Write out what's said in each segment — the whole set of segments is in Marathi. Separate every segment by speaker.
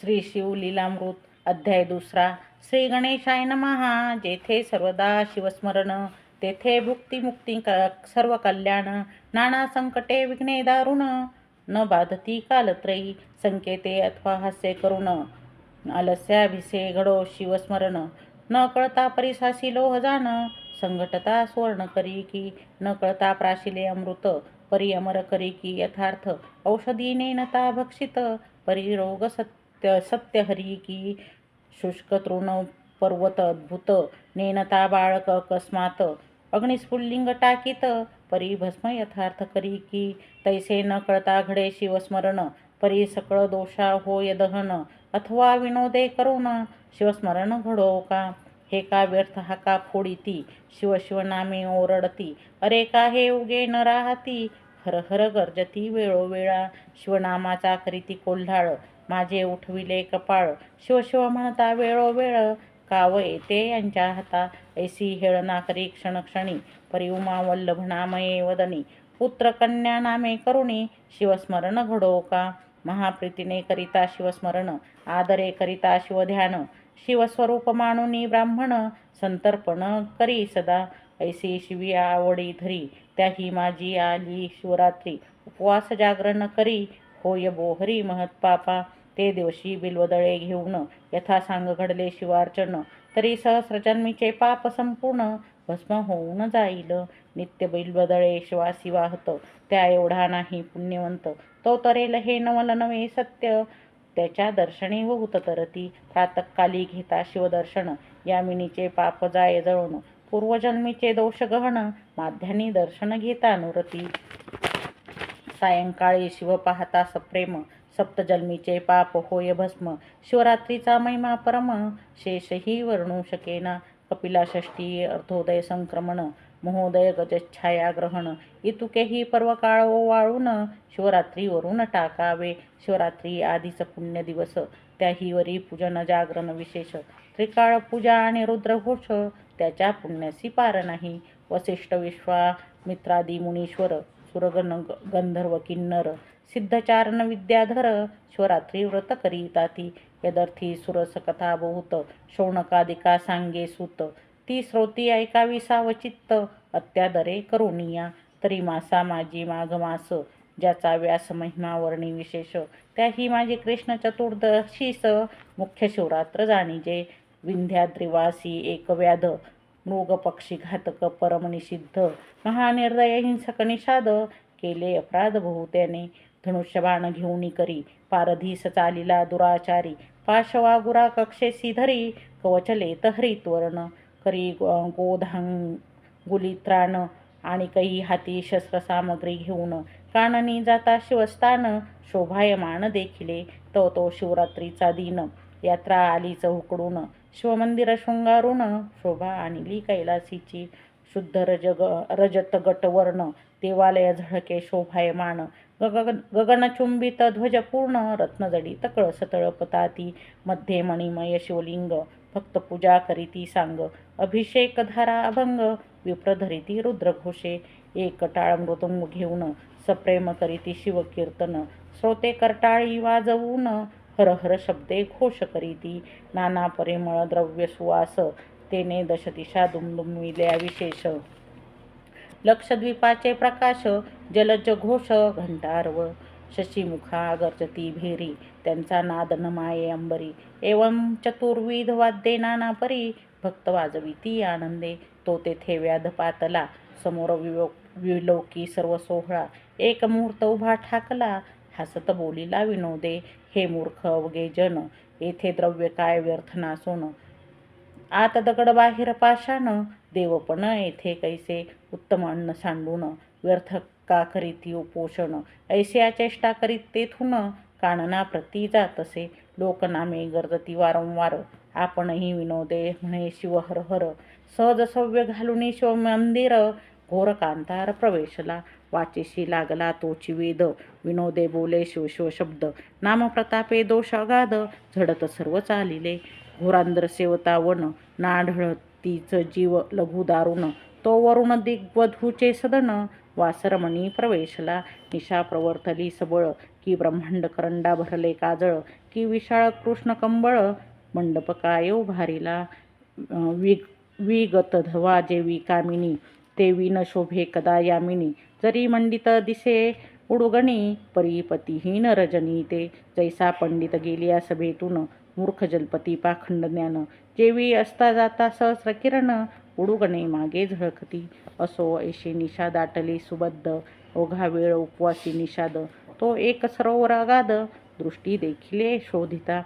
Speaker 1: श्री शिव लीलामृत अध्याय दुसरा. श्री गणेशाय नमहा जेथे सर्वदा शिवस्मरण तेथे भुक्तिमुक्ती क- सर्व कल्याण नाना संकटे विघ्ने दारुण न बाधती कालत्रयी संकेते अथवा हास्य करुण. आलस्याभिसे घडो शिवस्मरण न कळता परिसासी लोह जाण संघटता सुवर्ण करी की न कळता प्राशिले अमृत परी अमर करी की यथार्थ औषधी नेनता भक्षित परी रोग सत्य सत्य हरी की शुष्क तृण पर्वत अद्भुत नेनता बाळक अकस्मात अग्निस्फुल्लिंग टाकीत परी भस्म यथार्थ करी की तैसे न कळता घडे शिवस्मरण परी सकळ दोषा होय दहन अथवा विनोदे करुण शिवस्मरण घडो का? हे का व्यर्थ हा का फोडिती? शिव शिव नामे ओरडती अरे का हे उगे न राहती? हर हर गर्जती वेळोवेळा शिवनामाचा करीती कोल्हाळ माझे उठविले कपाळ. शिव शिव म्हणता वेळोवेळ काव येते यांच्या हाता. ऐसी हेळना करी क्षणक्षणी परिउमा वल्लभ नामये वदनी. पुत्र कन्या नामे करुणी शिवस्मरण घडो का? महाप्रीतीने करिता शिवस्मरण आदरे करिता शिवध्यान. शिवस्वरूप मानुनी ब्राह्मण संतर्पण करी सदा. ऐसी शिवी आवडी धरी त्याही माझी आली शिवरात्री. उपवास जागरण करी होय बोहरी महत्पापा ते दिवशी बिल्वदळे घेऊन यथा सांग घडले शिवार्चन. तरी सहस्रजन्मीचे पाप संपूर्ण भस्म होऊन जाईल. नित्य बिल्वदळे शिवासी वाहत त्या एवढा नाही पुण्यवंत. तो तरेल हे नवल नवे सत्य. त्याच्या दर्शनी बहुत तरती प्रातकाली घेता शिवदर्शन. यामिनीचे पाप जाय जळून पूर्वजन्मीचे दोष गहन माध्यानी दर्शन घेता नुरती सायंकाळी शिव पाहता सप्रेम सप्तजन्मीचे पाप होय भस्म शिवरात्रीचा महिमा परम शेषही वर्णू शकेना कपिला षष्टी अर्धोदय संक्रमण महोदय गजच्छाया ग्रहण इतुकेही पर्वकाळ ओवाळून शिवरात्रीवरून टाकावे. शिवरात्री आधीच पुण्य दिवस त्याहीवरी पूजन जागरण विशेष त्रिकाळ पूजा आणि रुद्रघोष त्याच्या पुण्यासी पार नाही. वसिष्ठ विश्वामित्रादी मुनीश्वर सुरगण गंधर्व किन्नर सिद्धचारण विद्याधर शिवरात्री व्रत करीता ती यदर्थी सुरस कथा बहुत शौनकादिका सांगे सुत ती श्रोती ऐकावी सावचित्त अत्यादरे करुणिया तरी मासा माझी माघ मास ज्याचा व्यास महिमा वर्णी विशेष त्याही माझी कृष्ण चतुर्दशीस मुख्य शिवरात्र जाणीजे विंध्याद्रिवासी एक व्याध मृग पक्षी घातक परमनिषिद्ध. महानिर्दय हिंसक निषाद केले अपराध बहुत्याने धनुष्यबाण घेऊनी करी पारधीस चालिला दुराचारी. पाशवा गुरा कक्षेसी धरी कवचले हरित्वर्ण करी गोधांग गुलित्राण आणि काही हाती शस्त्रसामग्री घेऊन. काननी जाता शिवस्थान शोभायमान देखिले. तो तो शिवरात्रीचा दिन. यात्रा आलीच उकडून. शिवमंदिर शृंगारुण शोभा आणली कैलासीची शुद्ध रजग रजत गटवर्ण देवालय झळके शोभायमान गगन गगनचुंबित ध्वजपूर्ण रत्नजडित कळस तळपताती मध्ये मणिमय शिवलिंग भक्त पूजा करीती सांग अभिषेक धारा अभंग विप्रधरिती रुद्रघोषे एक टाळ मृदुंग घेऊन सप्रेम करीती शिवकीर्तन श्रोते करटाळी वाजवून हर हर शब्दे घोष करीती. नाना परिमळ द्रव्य सुवास तेने दशदिशा दुमदुमविल्या विशेष. लक्षद्वीपाचे प्रकाश जलज घोष घंटारव. शशीमुखा गर्जती भेरी त्यांचा नाद माये अंबरी. एवं चतुर्विध वाद्ये नाना परी भक्त वाजविती आनंदे. तो तेथे व्याध पातला समोर विलो विलोकी सर्व सोहळा. एक मुहूर्त उभा ठाकला हसत बोलीला विनोदे. हे मूर्ख अवघे जन येथे द्रव्य काय व्यर्थ नासून आत दगड बाहेर पाषाण देवपण येथे कैसे उत्तम अन्न सांडून? व्यर्थ का करीती उपोषण ऐसिया चेष्टा करीत तेथून कानना प्रती जातसे लोकनामे गर्जती वारंवार आपणही विनोदे म्हणे शिव हर हर सहज सव्य घालून शिव मंदिर घोर कांतार प्रवेशला. वाचेशी लागला तोची वेद विनोदे बोले शिव शब्द. नामप्रतापे दोष अगाध. झडत सर्व चालिले. घोरांध्र सेवता वन नाढळतीच जीव लघु दारुण. तो वरुण दिग्वधूचे सदन. वासरमणी प्रवेशला. निशा प्रवर्तली सबळ. की ब्रह्मांड करंडा भरले काजळ. की विशाळ कृष्ण कंबळ. मंडप काय उभारिला विग विगत धवा जेवी कामिनी. ते विन शोभे कदा यामिनी. जरी मंडित दिसे उडुगणी परीपतीहीन रजनी ते. जैसा पंडित गेलिया सभेतून मूर्ख जलपती पाखंड ज्ञान. जेवी असता जाता सहस्र किरण उडुगणे मागे झळकती. असो ऐशी निषा दाटली सुबद्ध ओघा वेळ उपवासी निषाद. तो एक सरोवर अगाध दृष्टी देखिले शोधिता.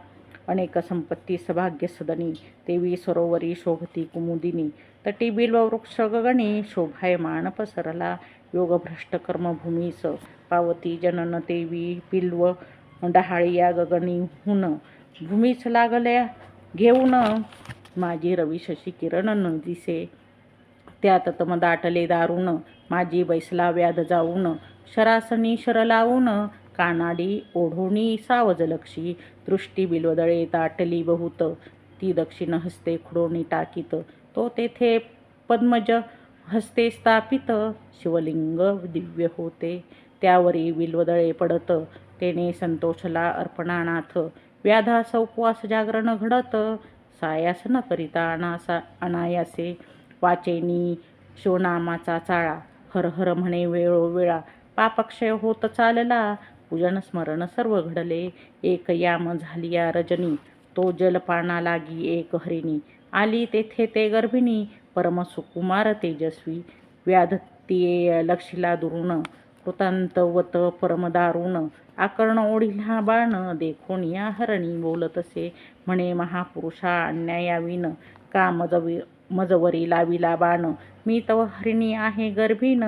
Speaker 1: अनेक संपत्ती सभाग्य सदनी तेवी सरोवरी शोभती कुमुदिनी. तटी बिल्व वृक्ष गगणी शोभायमान पसरला. योगभ्रष्ट कर्मभूमीस पावती जनन देवी पिल्व डहाळिया गगनीहून भूमीस लागल्या घेऊन. माझी रवी शशी किरण न दिसे त्यात तम दाटले दारुण. माझी बैसला व्याध जाऊन. शरासनी शर लावून. कानाडी ओढोणी सावजलक्षी. दृष्टी बिलवदळे ताटली बहुत. ती दक्षिण हस्ते खुडोणी टाकीत. तो तेथे पद्मज. हस्ते स्थापित शिवलिंग दिव्य होते. त्यावरी विल्वदळे पडत तेने संतोषला अर्पणानाथ. व्याधास उपवास जागरण घडत सायास न करिता अनासा अनायासे. वाचेनी शिवनामाचा चाळा हर हर म्हणे वेळोवेळा पापक्षय होत चालला पूजन स्मरण सर्व घडले. एक याम झालिया रजनी तो जलपाना लागी एक हरिणी. आली तेथे ते गर्भिणी परम सुकुमार तेजस्वी व्याधत्ये लक्षिला दुरुण कृतांतवत परम दारुण आकर्ण ओढिला बाण देखून या हरणी बोलतसे म्हणे महापुरुषा अन्यायाविन का मजवी मजवरी लाविला बाण मी तव हरिणी आहे गर्भीन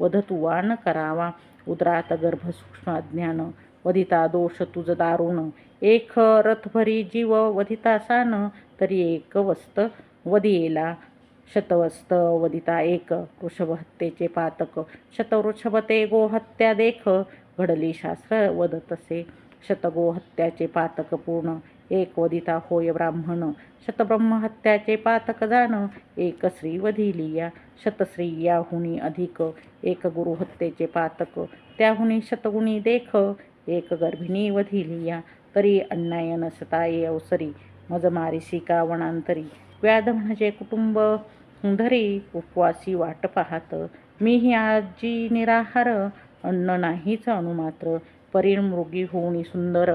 Speaker 1: वध तुवा करावा उदरात गर्भ सूक्ष्म अज्ञान वधिता दोष तुझ दारुण एक रथभरी जीव वधिता सान तरी एक वस्त वधियेला शतवस्त वदिता एक वृषभहत्येचे पातक शतवृषभते गोहत्या देख घडली शास्त्र वदतसे. शतगोहत्याचे पातक पूर्ण एक वदिता होय ब्राह्मण. शतब्रह्महत्याचे पातक जाण एक स्त्री वधिलिया शतश्री याहुनी अधिक एक गुरुहत्येचे पातक. त्याहुनी शतगुणी देख एक गर्भिणी वधिलिया तरी अन्याय नसताये अवसरी मज मारिसी का व्याध म्हणजे कुटुंब धरी उपवासी वाट पाहत. मीही आजी निराहार अन्न नाहीच अणुमात्र परिमृगी होऊनी सुंदर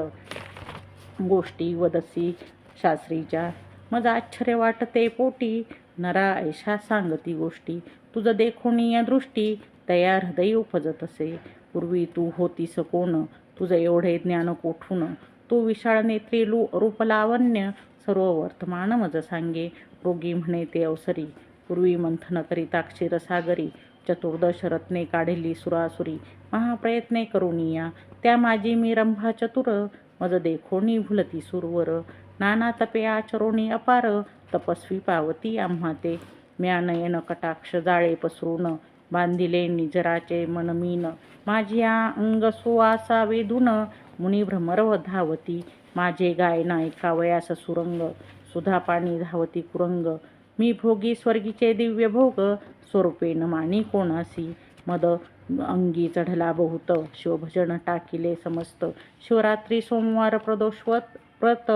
Speaker 1: गोष्टी वदसी शास्त्रीच्या मज आश्चर्य वाटते पोटी नरा ऐशा सांगती गोष्टी. तुझं देखोनीय दृष्टी तया हृदय उपजत असे पूर्वी तू होतीस कोण? तुझं एवढे ज्ञान कोठून? तू विशाळ नेत्री लू रूपलावण्य सर्व वर्तमान मज सांगे रोगी म्हणे ते अवसरी. पूर्वी मंथन करिता क्षीरसागरी चतुर्दश रत्ने काढिली सुरासुरी. महाप्रयत्ने करुनिया त्या माझी मी रंभा चतुर मज देखोनी भुलती सुरवर. नाना तपे आचरोणी अपार तपस्वी पावती आम्हा ते. म्या नयन कटाक्ष जाळे पसरून बांधिले निजराचे मनमीन. माझी अंग सुवासा वेधून मुनी भ्रमरव धावती. माझे गायना ऐकावयास सुरंग सुधा पाणी धावती कुरंग. मी भोगी स्वर्गीचे दिव्य भोग स्वरूपेन मानी कोणासी? मद अंगी चढला बहुत शिवभजन टाकिले समस्त. शिवरात्री सोमवार प्रदोषवत व्रत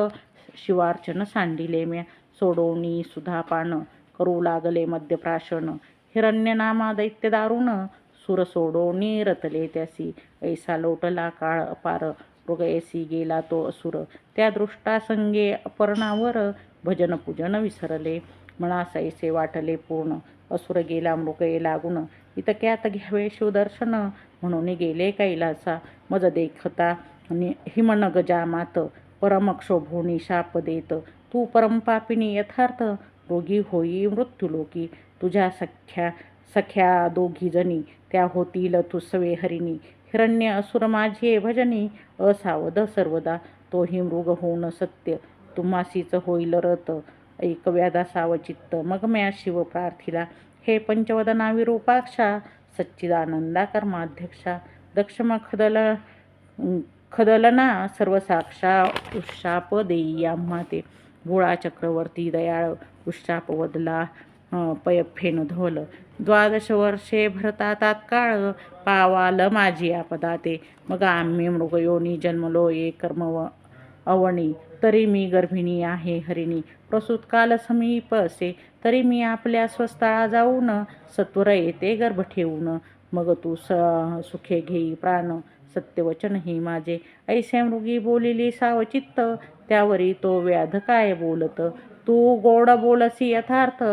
Speaker 1: शिवार्चन सांडिले म्या. सोडोनी सुधापान करू लागले मद्यप्राशन हिरण्यनामा दैत्य दारुण सुर सोडोनी रतले त्यासी. ऐसा लोटला काळ अपार मृगयसी गेला तो असुर. त्या दृष्टासंगे अपर्णावर भजन पूजन विसरले मनासैसे वाटले पूर्ण. असुर गेला मृगये लागून इतक्यात घ्यावे शिवदर्शन. म्हणून गेले कैलासा. मज देखता हिमन गजामात परमक्षोभोनी शाप देत. तू परमपापिनी यथार्थ. रोगी होई मृत्यूलोकी. तुझ्या सख्या सख्या दोघीजणी त्या होतील तुसवे हरिणी. हिरण्य असुर माझे भजनी असावध सर्वदा. तोही मृग होऊन सत्य तुम्हासीच होईल रत. ऐक व्याधा सावचित्त मग म्या शिव प्रार्थिला. हे पंचवदना विरूपाक्षा सच्चिदानंदा कर्माध्यक्षा. दक्षम खदल खदलना सर्वसाक्षा उशाप देया आम्हा ते भोळा चक्रवर्ती दयाळ उशाप वदला पयफेन धवल द्वादश वर्षे भरता तात्काळ पावाल माझी आपदा ते मग आम्ही मृगयोनी जन्मलो ये कर्म अवणी. तरी मी गर्भिणी आहे हरिणी. प्रसूत काल समीप असे तरी मी आपल्या स्वस्थळा जाऊन सत्वर येते गर्भ ठेवून. मग तू स सुखे घेई प्राण. सत्यवचन ही माझे. ऐसे मृगी बोलिली सावचित्त. त्यावरी तो व्याध काय बोलत? तू गोड बोलसी यथार्थ.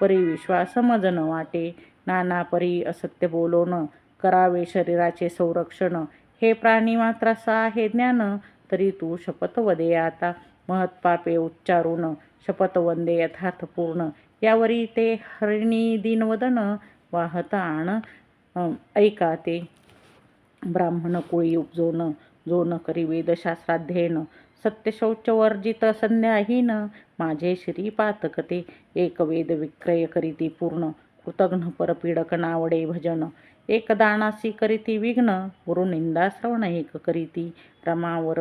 Speaker 1: परी विश्वास न वाटे. नाना परी असत्य बोलोन करावे शरीराचे संरक्षण. हे प्राणी मात्रास आहे ज्ञान तरी तू शपथ वदे आता. महत्पापे उच्चारून शपथ वंदे यथार्थ पूर्ण. यावरी ते हरिणी दिनवदन वाहत आण. ऐका ते. ब्राह्मण कुळी उपजोन जोन करी वेदशास्त्राध्ययन. सत्यशौचवर्जित संध्याहीन माझे श्री पातकते एक वेद विक्रय करीती पूर्ण. कृतघ्न परपीडक नावडे भजन. एक दानासी करीती विघ्न. गुरुनिंदा श्रवण एक करीती. रमावर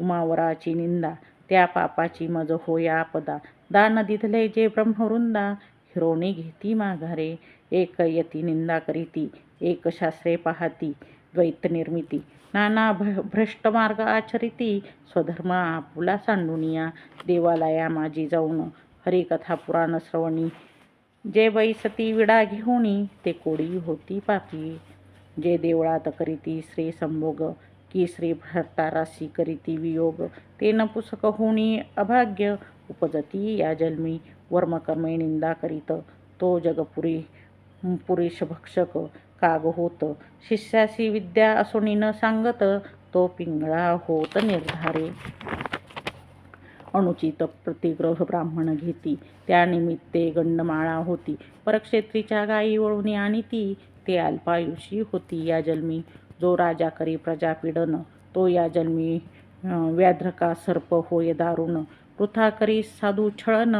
Speaker 1: उमावराची निंदा. त्या पापाची मज होया आपदा. दान दिधले जे ब्रह्मवृंदा. हिरोणी घेती माघारे. एक यती निंदा करीती. एक शास्त्रे पाहती. द्वैतनिर्मिती नाना भ्र भ्रष्ट मार्ग आचरिती स्वधर्म आपुला सांडुनिया देवालया माझी जाऊन हरिकथा पुराण श्रवणी जे बैसती विडा घेऊनी ते कोडी होती पापी. जे देवळात करीती श्री संभोग की श्री भरतारासी करीती वियोग. ते नपुसक होणी अभाग्य उपजती या जन्मी वर्मकर्मे निंदा करीत तो जगपुरी पुरुष भक्षक काग होत. शिष्याशी विद्या असुनीनं सांगत तो पिंगळा होत निर्धारे. अनुचित प्रतिग्रह ब्राह्मण घेती. त्यानिमित्ते गंडमाळा होती. परक्षेत्रीच्या गायी वळून आणि ती ते अल्पायुषी होती या जन्मी. जो राजा करी प्रजापीडन तो या जन्मी व्याध्रका सर्प होय दारुण. वृथा करी साधू छळन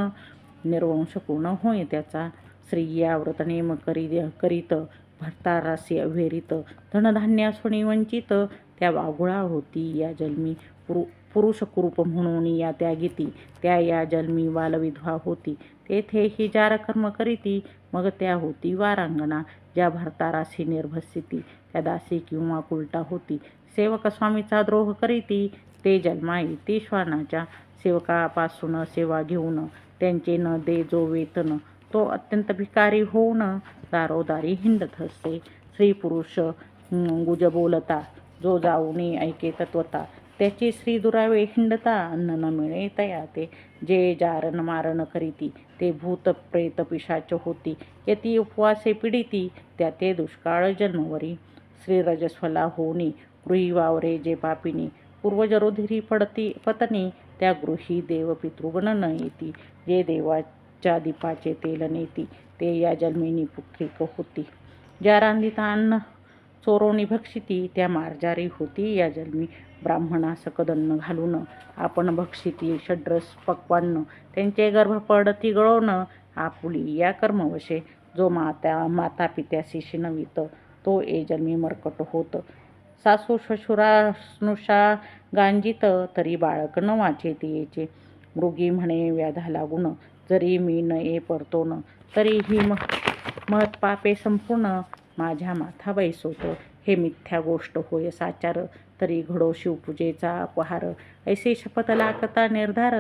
Speaker 1: निर्वंश पूर्ण होय त्याचा. स्त्रिया व्रतनेम करी करीत. भरतारासी अव्हेरित धनधान्यासुणी वंचित त्या वाघुळा होती या जन्मी. पुरु पुरुष म्हणून या त्यागीती त्या या जन्मी बालविधवा होती. तेथे ही जार कर्म करीती मग त्या होती वारांगणा ज्या भरतारासी निर्भसिती त्या दासी किंवा कुलटा होती. सेवक स्वामीचा द्रोह करीती ते जन्मा ती श्वानाच्या. सेवकापासून सेवा घेऊन त्यांचे न दे जो वेतन तो अत्यंत भिकारी होऊन दारोदारी हिंडत असते स्त्री पुरुष गुज बोलता जो जाऊनी ऐके तत्वता त्याची स्त्री दुरावे हिंडता अन्न न मिळे तया ते जे जारण मारण करीती ते भूत प्रेत पिशाच होती. यती उपवासे पिडिती त्या ते दुष्काळ जन्मवरी. श्री रजस्वला होनी गृही वावरे जे पापिनी. पूर्वजरोधिरी पडती पत्नी त्या गृही देव पितृगण न येती. जे देवा च्या दीपाचे तेल नेती ते या जन्मिनी पुत्रिक होती. ज्या रांधिता अन्न चोरोनी भक्षिती त्या मार्जारी होती. या जन्मी ब्राह्मणास कदन्न घालून आपण भक्षिती षड्रस पक्वान्न त्यांचे गर्भ पडती गळवणं आपुली. या कर्मवशे जो माता माता पित्याशी शिनवित तो ए जन्मी मरकट होत. सासू श्वशुरानुषा गांजित तरी बाळक न वाचे तियेचे मृगी म्हणे व्याधा लागून जरी मी न ये न तरीही म महत्पापे संपूर्ण माझ्या माथा बैसोत हे मिथ्या गोष्ट होय साचार तरी घडो शिवपूजेचा अपहार. ऐसे शपथ लाकता निर्धार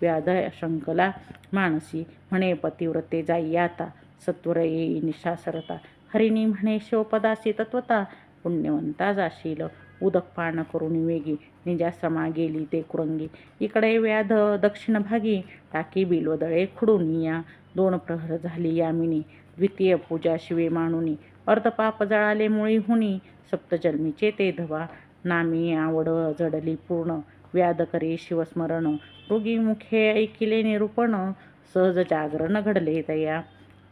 Speaker 1: व्याध शंकला मानसी म्हणे पतिव्रते जाई आता सत्वर येई निशासरता. हरिणी म्हणे शिवपदासी तत्वता पुण्यवंता जाशील. उदक पान करून वेगी निजाश्रमा गेली ते कुरंगी. इकडे व्याध दक्षिण भागी टाकी बिलवदळे खुडून या दोन प्रहर झाली यामिनी द्वितीय पूजा शिवे मानुनी. अर्धपाप जळाले मुळी हुनी सप्तजन्मीचे ते धवा. नामी आवड जडली पूर्ण व्याध करे शिवस्मरण. मृगी मुखे ऐकिले निरूपण सहज जागरण घडले तया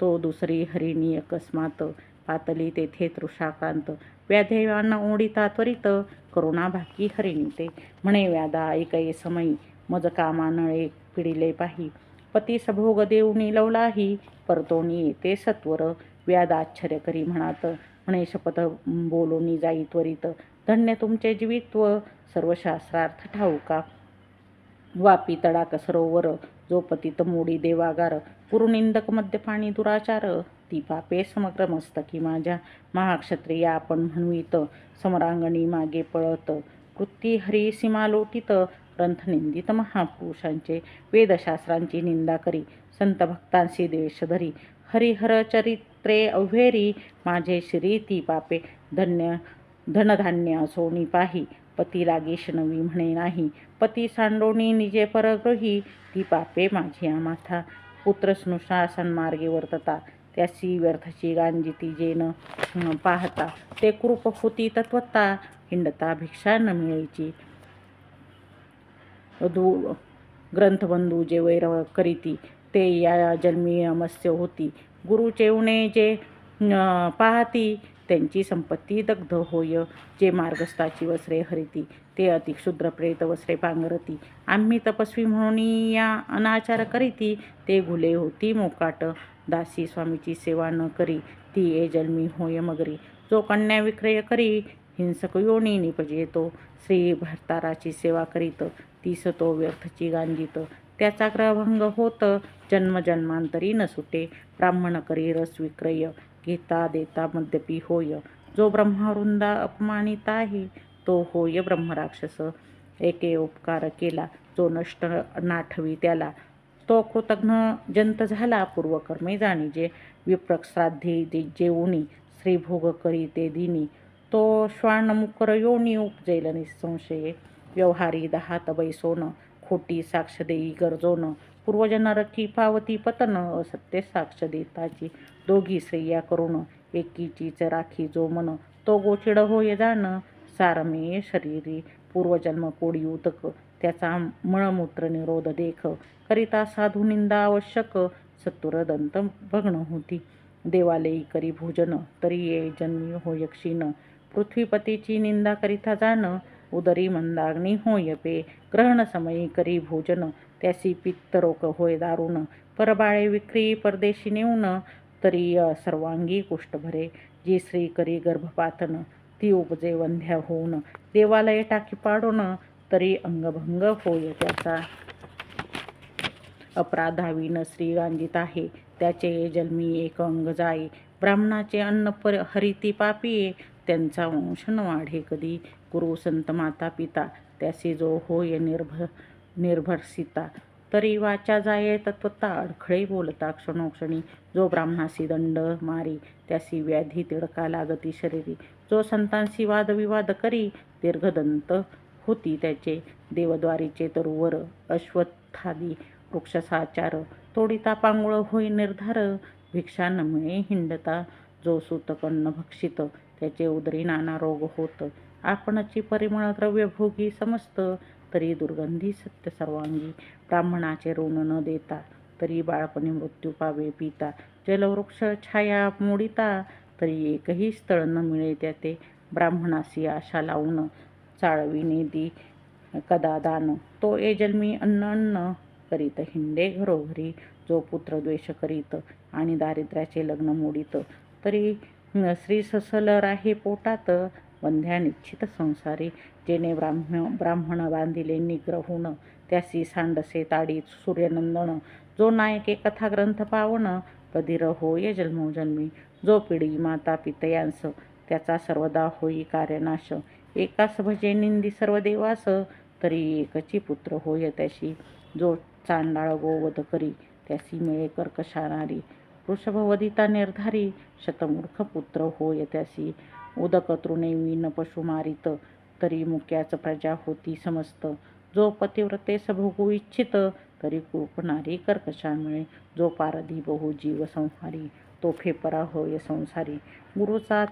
Speaker 1: तो दुसरी हरिणी अकस्मात पातली तेथे तृषाकांत. व्याधेवान ओढिता त्वरित करुणा भाकी हरिणीते. म्हणे व्यादा ऐकये समयी मज कामा नळे पिडिले पाही. पती सभोग देऊनी लवलाही परतोनी येते सत्वर. व्यादा आश्चर्य करी म्हणात म्हणे शपथ बोलोनी जाई त्वरित. धन्य तुमचे जीवित्व सर्व शास्त्रार्थ ठाऊका. वापी तडाक सरोवर जो पतित मोडी देवागार. पुरुनिंदक मद्यपाणी दुराचार. ती पापे समग्र मस्तकी माझ्या महाक्षत्रिया. आपण म्हणवित समरांगणी मागे पळत. कृती हरी सीमा लोटित ग्रंथनिंदित महापुरुषांचे. वेदशास्त्रांची निंदा करी संत भक्तांशी द्वेष धरी. हरिहर चरित्रे अव्हेरी माझे श्री ती पापे. धन्य धनधान्य सोनी पाही पती लागीश नवी म्हणे नाही. पती सांडोणी निजे परग्रही ती पापे माझी माथा पुत्र सन्मार्गे वर्तता. त्यासी व्यर्थची गांजिती जेन पाहता. ते कृप होती तत्वता हिंडता भिक्षा न मिळायची. दु ग्रंथबंधू जे वैर करीती ते या जन्मी मत्स्य होती. गुरुचे उणे जे पाहती त्यांची संपत्ती दग्ध होय जे मार्गस्थाची वस्त्रे हरिती ते अति शुद्रप्रेत वस्त्रे पांघरती. आम्ही तपस्वी म्हणून या अनाचार करीती ते घुले होती मोकाट. दासी स्वामीची सेवा न करी ती ए जन्मी होय मगरी. जो कन्या विक्रय करी हिंसक योनी निपजेतो. श्री भरताराची सेवा करीत तीस तो व्यर्थची गांजित. त्याचा ग्रहभंग होत जन्मजन्मांतरी न सुटे. ब्राह्मण करी रस विक्रय. घेता देता मद्यपी होय. जो ब्रह्मवृंदा अपमानित आहे तो होय ब्रह्मराक्षस. एके उपकार केला जो नष्ट नाठवी त्याला. तो कृतघ्न जंत झाला पूर्वकर्मे जाणीजे. विप्रक श्राद्धी जेवणी श्रीभोग करी ते दिनी. तो श्वानमुकर योनी उपजेल निसंशये. व्यवहारी दहा तबैसोनं खोटी साक्ष देई गरजोन. पूर्वजना रखी पावती पतन असत्य साक्ष देताची दोघी स्त्रिया करून एकीचीच राखी जो मन तो गोचिड होय जाण सारमे शरीरी पूर्वजन्म कोडी उतक त्याचा मळमूत्र निरोध देख करिता साधू निंदा आवश्यक सत्तुर दंत भग्न होती. देवालयी करी भोजन तरी ये जन्मी होय क्षीण पृथ्वीपतीची निंदा करिता जाण उदरी मंदाग्नी होय पे ग्रहण समयी करी भोजन त्यासी पित्तरोग होय दारुण परबाळे विक्री परदेशी नेऊन तरी सर्वांगी कुष्ठ भरे जी श्री करी गर्भपातन ती उपजे वंध्या होऊन. देवालय टाकी पाडून तरी अंगभंग होय त्याचा. अपराधावीन श्री गांजित आहे त्याचे जन्मी एक अंग जाई. ब्राह्मणाचे अन्न पर हरिती पापी त्यांचा वंश न वाढे कधी. गुरु संत माता पिता त्यासी जो होय निर्भ निर्भर निर्भरसिता तरी वाचा जाये तत्वता अडखळे बोलता क्षणोक्षणी. जो ब्राह्मणासी दंड मारी त्यासी व्याधी तिडका लागती शरीरी. जो संतांशी वादविवाद करी दीर्घदंत होती त्याचे. देवद्वारीचे तरुवर अश्वत्थादी वृक्षसाचार. तोडिता पांगुळ होई निर्धार भिक्षा नमळे हिंडता. जो सुतकन्न भक्षित त्याचे उदरी नाना रोग होत. आपणची परिमळ द्रव्य भोगी समस्त तरी दुर्गंधी सत्य सर्वांगी. ब्राह्मणाचे ऋण न देता तरी बाळपणी मृत्यू पावे पिता. जलवृक्ष छाया मोडिता तरी एकही स्थळ न मिळे त्याते ब्राह्मणासी आशा लावून चाळविणे दी कदा दान. तो ए जन्मी अन्न अन्न करीत हिंडे घरोघरी जो पुत्र द्वेष करीत आणि दारिद्र्याचे लग्न मोडीत. तरी श्री ससल राहे पोटात वंध्या निश्चित संसारी जेने ब्राह्म ब्राह्मण बांधिले निग्रहून त्यासी सांडसे ताडी सूर्यनंदन. जो नायके कथाग्रंथ ग्रंथ पावन कधीर होय जन्मोजन्मी जो पिढी माता पितयांस त्याचा सर्वदा होई कार्यनाश. एकास भजे निंदी सर्व देवास तरी एकची पुत्र होय त्याशी. जो चांडाळ गोवध करी त्यासी मिळे कर्कशानारी. वृषभवदिता निर्धारी शतमूर्ख पुत्र होय त्यासी. उदक तृणे विन पशु मारित तरी मुक्याच प्रजा होती समस्त. जो पतिव्रतेस भोगू इच्छित तरी कृपणारी कर्कशामुळे. जो पारधी बहु जीव संहारी तो फेपरा होय संसारी. गुरुचा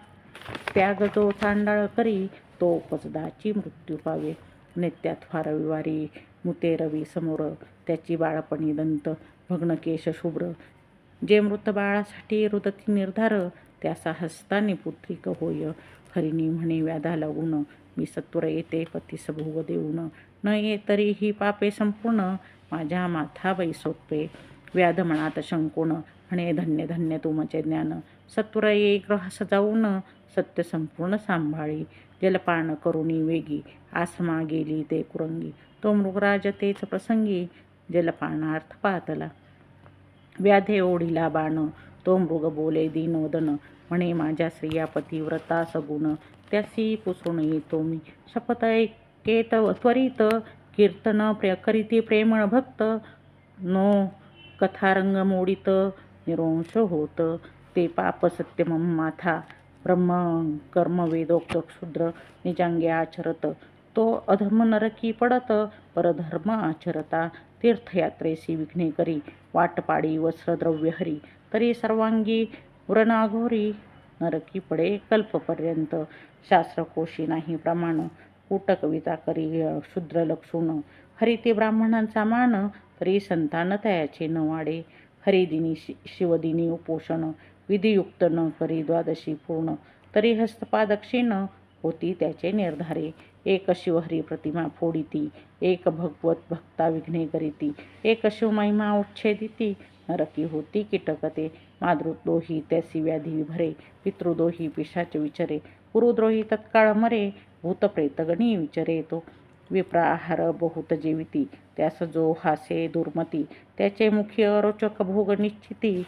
Speaker 1: त्याग जो चांडाळ करी तो पचदाची मृत्यू पावे. नित्यात फार मुते रवी समोर. त्याची बाळपणी दंत भग्न केश शुभ्र. जे मृत बाळासाठी रुदती निर्धार त्याचा हस्तानी पुत्रिक होय. हरिणी म्हणे व्याधा लागून मी सत्वर येते पतीस भोग देऊन. न ये तरी ही पापे संपूर्ण माझ्या माथा सोपे. व्याध मनात शंकून म्हणे धन्य धन्य तुमचे ज्ञान. सत्वर ये ग्रहास जाऊन सत्य संपूर्ण सांभाळी. जलपान करुणी वेगी आसमा गेली ते कुरंगी. तो मृगराज तेच प्रसंगी जलपानार्थ पातला. व्याधे ओढीला बाण तो मृग बोले दीनोदन म्हणे माझ्या स्त्रिया पतिव्रता सगुण त्यासी पुसून येतो मी. शपथ ऐकेत त्वरित कीर्तन प्रिय करीती प्रेमळ भक्त नो कथारंग मोडित निरोंश होत. ते पाप सत्यम माथा ब्रह्म कर्म वेदोक्त क्षुद्र निजांगे आचरत तो अधर्म नरकी पडत परधर्म आचरता तीर्थयात्रेसी विघ्ने करी वाटपाडी वस्त्रद्रव्य हरी तरी सर्वांगी व्रणाघोरी नरकी पडे कल्पपर्यंत शास्त्रकोशी नाही प्रमाण कूटकविता करी शूद्र लक्षून हरिते ब्राह्मणांचा मान तरी संतान तयाचे न वाडे हरिदिनी शि शिवदिनी उपोषण विधियुक्त न करी द्वादशी पूर्ण तरी हस्तपादक्षिण होती त्याचे निर्धारे एक शिवहरी प्रतिमा फोडिती एक भगवत भक्ता विघ्ने करीती एक शिवमहिमा उच्छेदिती नरकी होती कीटकते मातृद्रोही त्यासी व्याधी विभरे पितृदोही पिशाच विचरे गुरुद्रोही तत्काळ मरे भूतप्रेतगणी विचरे तो विप्राहार बहुत जीविती त्यास जो हासे दुर्मती त्याचे मुखी अरोचक भोग निश्चिती.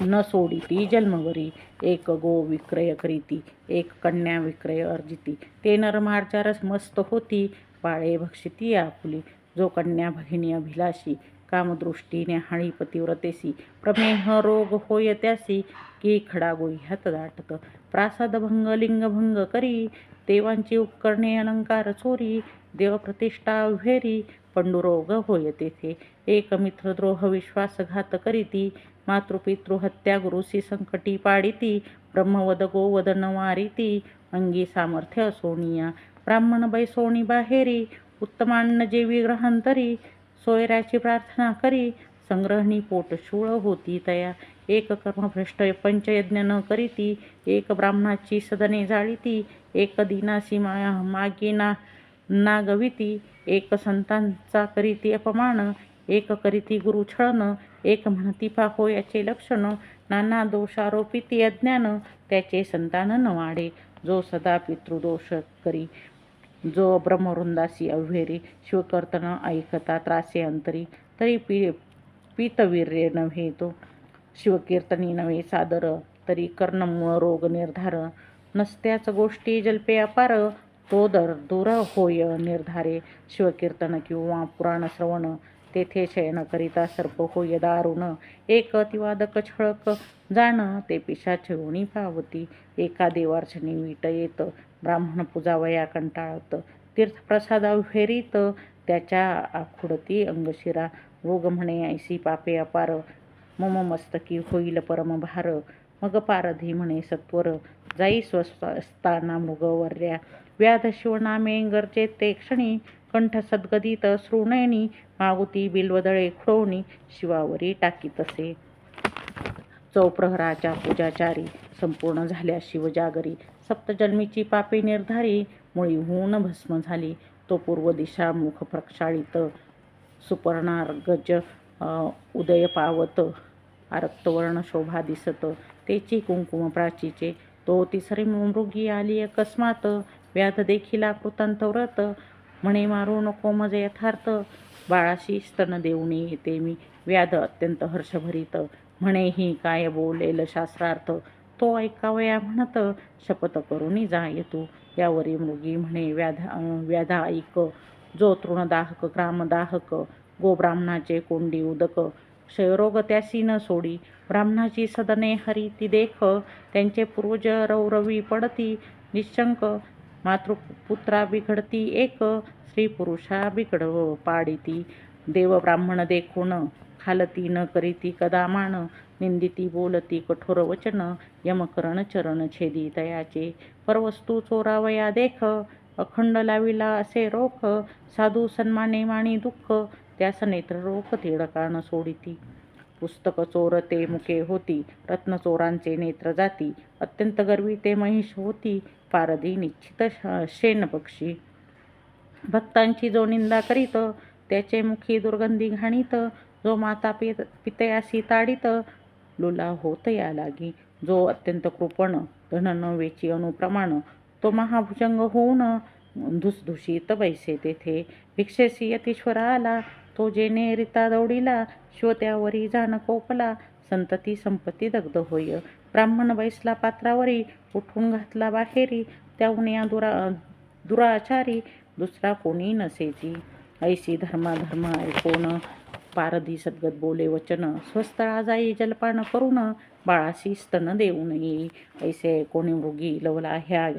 Speaker 1: न सोडिती जन्मवरी. एक गो विक्रय करीती एक कन्या विक्रय अर्जिती. ते नरमार्जारस मस्त होती बाळे भक्षिती आपुली. जो कन्या भगिनी अभिलाषी कामदृष्टीने हाळी पतिव्रतेसी. प्रमेह रोग होय त्यासी की खडा गोह्यात दाटत प्रासादभंग लिंगभंग करी देवांची उपकरणे अलंकार चोरी. देवप्रतिष्ठा व्हेरी पंडुरोग होय तेथे एक मित्रद्रोह विश्वासघात करीती मातृपितृ हत्या गुरुसी संकटी पाडिती ब्रह्मवद गोवद नवारिती अंगी सामर्थ्य सोनिया. ब्राह्मण बैसोणी बाहेरी उत्तमान्न जेवी ग्रहांतरी सोयऱ्याची प्रार्थना करी संग्रहणी पोटशूळ होती तया. एक कर्मभ्रष्ट पंचयज्ञ न करीती एक ब्राह्मणाची सदने जाळीती एक दिनासी माया मागिना नागविती एक संतांचा करीती अपमान एक करीती गुरु छळन एक म्हणती पाहो याचे लक्षण नाना दोषारोपिती अज्ञान त्याचे संतान न वाढे जो सदा पितृदोष करी. जो ब्रह्मवृंदासी अव्हेरी शिवकर्तन ऐकता त्रासे अंतरी तरी पी पीतवीर्य नव्हे तो. शिवकीर्तनी नव्हे सादर तरी कर्णमूळ रोग निर्धार नसत्याच गोष्टी जल्पे अपार तो दर दूर होय निर्धारे शिवकीर्तन किंवा पुराण श्रवण. तेथे शयन करिता सर्प होय दारुण. एक अतिवादक छळक जाण ते पिशाच होणी पावती एका देवार्चनी वीट येत ब्राह्मण पूजावया कंटाळत. तीर्थप्रसादा फेरीत त्याच्या आखुडती अंगशिरा. रोग म्हणे ऐसी पापे अपार. मम मस्तकी होईल परमभार मग पारधी म्हणे सत्वर. जाई स्वस्ताना मृगवर्या व्याध शिवनामे ते क्षणी कंठ सद्गदित श्रुणयनी मागुती बिल्वदळे खुळवणी शिवावरी टाकीतसे चौप्रहराच्या पूजाचारी संपूर्ण झाल्या शिवजागरी. सप्तजन्मीची पापे निर्धारी मुळी होऊन भस्म झाली. तो पूर्व दिशा मुख प्रक्षाळित सुपर्णार्गज उदय पावत आरक्तवर्ण शोभा दिसत. तेची कुंकुम प्राचीचे तो तिसरी मृगी आली. अकस्मात व्याध देखील आकृतांत व्रत. म्हणे मारू नको मज यथार्थ. बाळाशी स्तन देऊन येते मी. व्याध अत्यंत हर्षभरीत. म्हणे ही काय बोलेल शास्त्रार्थ? तो ऐकावया म्हणत शपथ करून जाय तू यावरी मृगी म्हणे व्याधा व्याधा ऐक जो तृणदाहक ग्रामदाहक गोब्राह्मणाचे कोंडी उदक. क्षयरोग त्यासी न सोडी. ब्राह्मणाची सदने हरी ती देख. त्यांचे पूर्वज रौरवी पडती. निशंक. मातृपुत्रा बिघडती एक स्त्री पुरुषा बिघड पाडिती. देव ब्राह्मण देखून खालती न करीती कदामान निंदिती बोलती कठोर वचन यमकरण चरण छेदी तयाचे परवस्तू चोरावया देख अखंड लाविला असे रोख. साधू सन्माने माणी दुःख त्यास नेत्र रोख तिडकान सोडिती. पुस्तक चोर ते मुके होती रत्नचोरांचे नेत्र जाती. अत्यंत गर्वी ते महिष होती. पारधी निश्चित शेणपक्षी भक्तांची जो निंदा करीत त्याचे मुखी दुर्गंधी घाणीत जो माता पित पितयासी ताडीत लुला होत या लागी. जो अत्यंत कृपण धनन वेची अनुप्रमाण तो महाभुजंग होऊन धुसधुशीत बैसे तेथे. भिक्षेसी यतीश्वर आला तो जेने रिता दौडीला श्वत्यावरी जाण कोपला संतती संपत्ती दग्ध होय. ब्राह्मण बैसला पात्रावरी उठून घातला बाहेरी त्याहून या दुरा दुराचारी दुसरा कोणी नसेची ऐसी धर्माधर्म ऐकून पारधी सद्गत बोले वचन स्वस्तळा जाई जलपान करून बाळाशी स्तन देऊन नये ऐसे कोणी मृगी लवला ह्या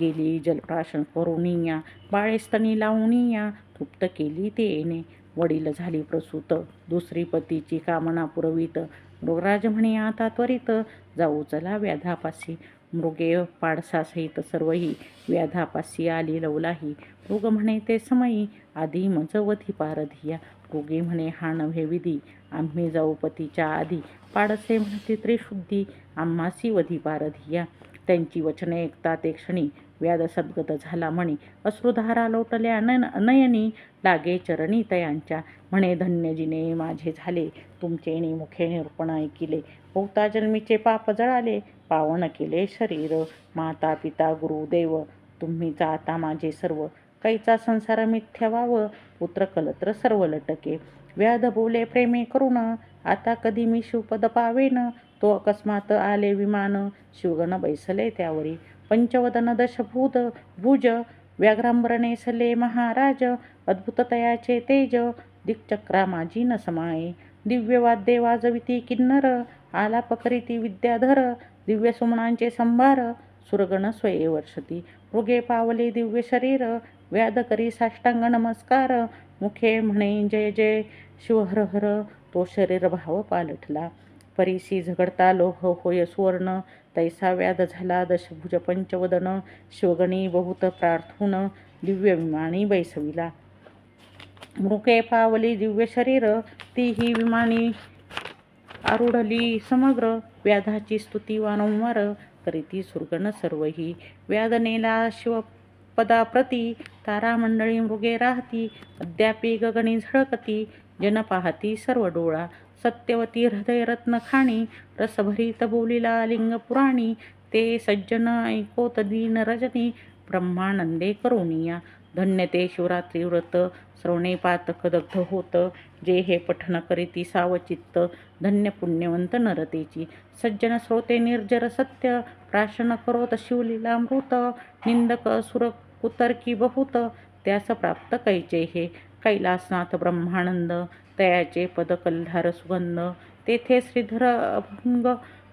Speaker 1: गेली जलप्राशन करून या. बाळे स्तनी लावूनिया तृप्त केली ते येणे वडील झाली प्रसूत दुसरी पतीची कामना पुरवीत. मृगराज म्हणे आता त्वरित जाऊ चला व्याधापासी. मृगे पाडसासहित सर्वही व्याधापासी आली लवलाही. मृग म्हणे ते समयी आधी मजवधी पारधिया मृगे म्हणे हा नव्हे विधी आम्ही जाऊ पतीच्या आधी. पाडसे म्हणते त्रिशुद्धी आम्हासी वधी पारधिया त्यांची वचने ऐकता ते क्षणी व्याध सद्गत झाला म्हणे. अश्रुधारा लोटल्या नन नयनी लागे चरणी तयांच्या. म्हणे धन्यजीने माझे झाले. तुमचे मुखे निरूपण ऐकिले. भोवता जन्मीचे पाप जळाले. पावन केले शरीर. माता पिता गुरुदेव तुम्हीचा तुम्ही जाता माझे सर्व. कैचा संसार मिथ्या वाव. पुत्र कलत्र सर्व लटके. व्याध बोले प्रेमे करून आता कधी मी शिवपद पावेन? तो अकस्मात आले विमान. शिवगण बैसले त्यावरी. पंचवदन दशभूत भुज व्याघ्रांबरणे सले महाराज अद्भुततयाचे तेज दिक्चक्रा माझी न समाये। दिव्य वाद्ये वाजविती किन्नर आलाप करीती विद्याधर दिव्य सुमनांचे संभार सुरगण स्वये वर्षती। मृगे पावले दिव्य शरीर व्याध करी साष्टांग नमस्कार मुखे म्हणे जय जय शिवहर हर तो शरीर भाव पालटला। परीसी झगडता लोह होय सुवर्ण. तैसा व्याध झाला दशभुज पंचवदन. शिवगणी बहुत प्रार्थून दिव्य विमानी बैसविला. मृके पावली दिव्य शरीर. ती ही विमानी आरुढली समग्र. व्याधाची स्तुती वारंवार. करीती सुरगण सर्वही. व्याधनेला पदाप्रती तारामंडळी मृगे राहती अद्यापी गगनी झळकती जन पाहती सर्व डोळा. सत्यवती हृदय रत्न खाणी रसभरीत बोलिला लिंग पुराणी ते सज्जन ऐकोत दीन रजनी ब्रह्मानंदे करुणिया. धन्य ते शिवरात्री व्रत श्रवणे पातक दग्ध होत जे हे पठन करीती सावचित्त धन्य पुण्यवंत नरतेची. सज्जन श्रोते निर्जर सत्य प्राशन करोत शिवलीलामृत निंदक सुर कुतर्की बहुत त्यास प्राप्त कैचे हे? कैलासनाथ ब्रह्मानंद तयाचे पद कल्हार सुगंध तेथे श्रीधर अभंग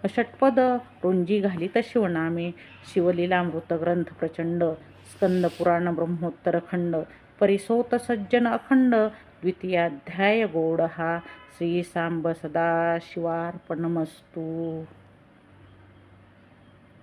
Speaker 1: षटपद रुंजी घालीत शिवनामे शिवलीलामृत ग्रंथ प्रचंड स्कंद पुराण ब्रह्मोत्तर खंड परिसोत सज्जन अखंड द्वितीयाध्याय गोड हा श्री सांब सदा शिवार्पणमस्तू.